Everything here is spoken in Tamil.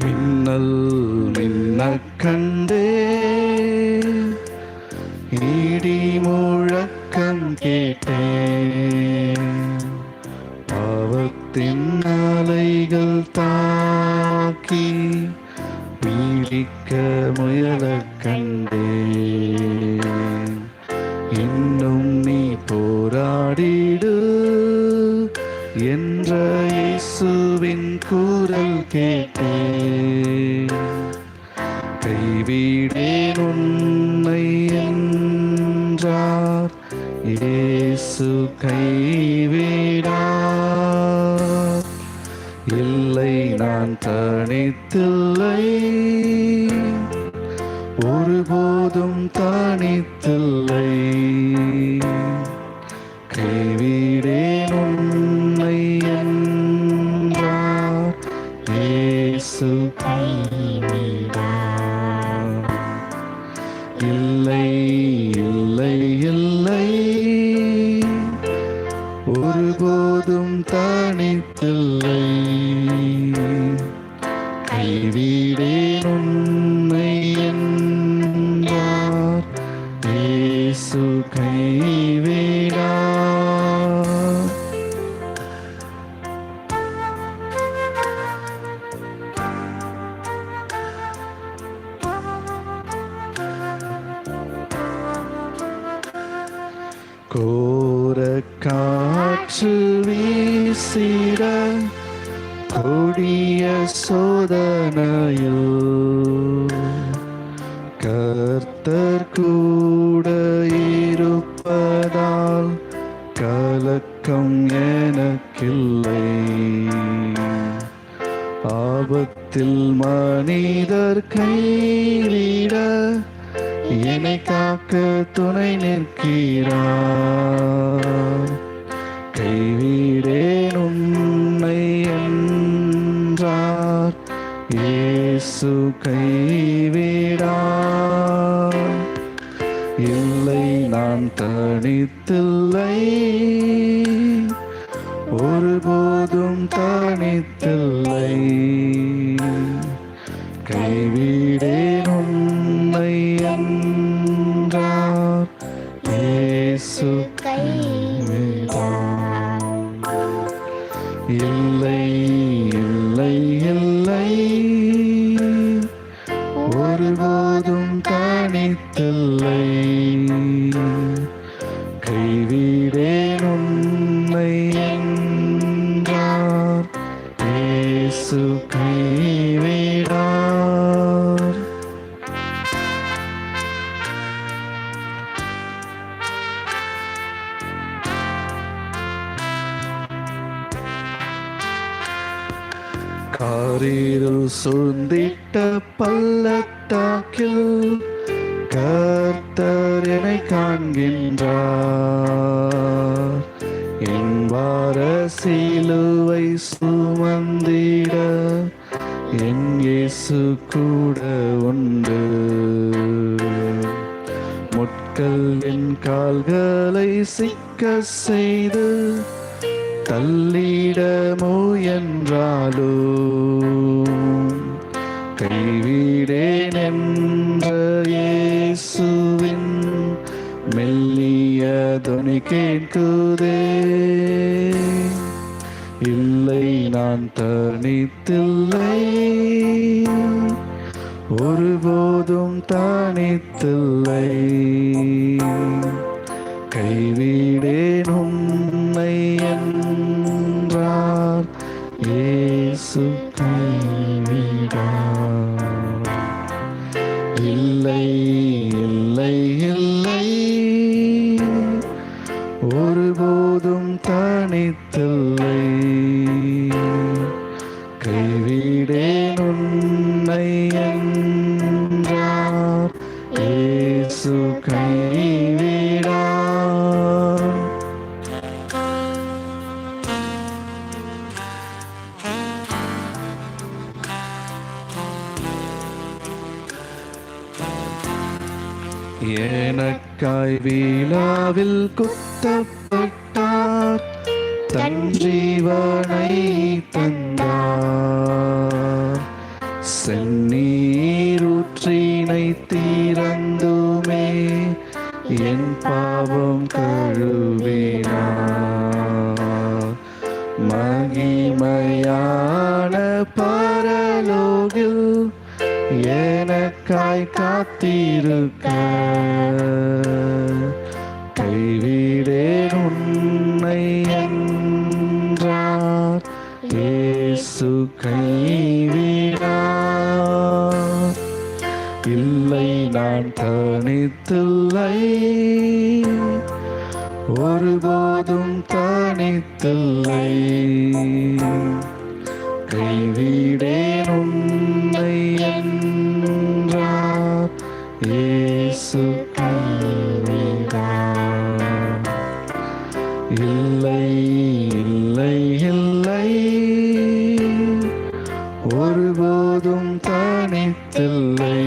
மின்னல் மின்ன கண்டே இடி முழக்கம் கேட்டேன். பாவத்தின் அலைகள் தாக்கி பீடிக்க முயல கண்டே இன்னும் நீ போராடிடு என்ற இயேசுவின் கூறல் கேட்ட கைவிடேன் உன்னை என்றார். இயேசு கைவிடார். இல்லை நான் தனித்தில்லை. ஒருபோதும் தனித்தில்லை. தனித்தில்லை. கைவிடேன் உன்னை என்றார் இயேசு கைவிடார். கோர காற்று வீசிட கொடிய சோதனையோ. கர்த்தர் கூட இருப்பதால் கலக்கம் எனக்கில்லை. ஆபத்தில் மனிதர் கைவிட என்னை காக்க துணை நிற்கிறார். நான் தனித்தில்லை. ஒருபோதும் தனித்தில்லை. கைவிடேன் உன்னை என்றார். இயேசு இல்லை இல்லை இல்லை. ஒருபோதும் தனித்தில்லை. கைவிடார் காரிருள் சூழ்ந்திட்ட பள்ளத்தாக்கில் கர்த்தர் என்னை காண்கின்றார். என் வார சிலுவை சுமந்திட இயேசு கூட உண்டு. முட்கள் என் கால்களை சிக்க செய்து தள்ளிட முயன்றாலோ. கைவிடேன் என்ற இயேசுவின் மெல்லிய துணி கேட்குதே. இல்லை நான் தனித்தில்லை. ஒருபோதும் தனித்தில்லை. கைவிடேன் உன்னை என்றார். இயேசு கைவிடார் இல்லை இல்லை இல்லை. ஒருபோதும் தனித்தில்லை. எனக்காய் வீணாவில் குத்தப்பட்டார். தன் ஜீவனை தந்தார். செந்நீரூற்றினை தீ கழுவினா மகிமையான பரலோகில் எனக்காய் காத்திருக்க. கைவிடேன் உன்னை என்றார். இயேசு கைவிடா. இல்லை நான் தனித்தில்லை. ஒருபோதும் தனித்தில்லை. கைவிடேன் உன்னை என்றார் இயேசு கைவிடா இல்லை இல்லை இல்லை. ஒருபோதும் தனித்தில்லை.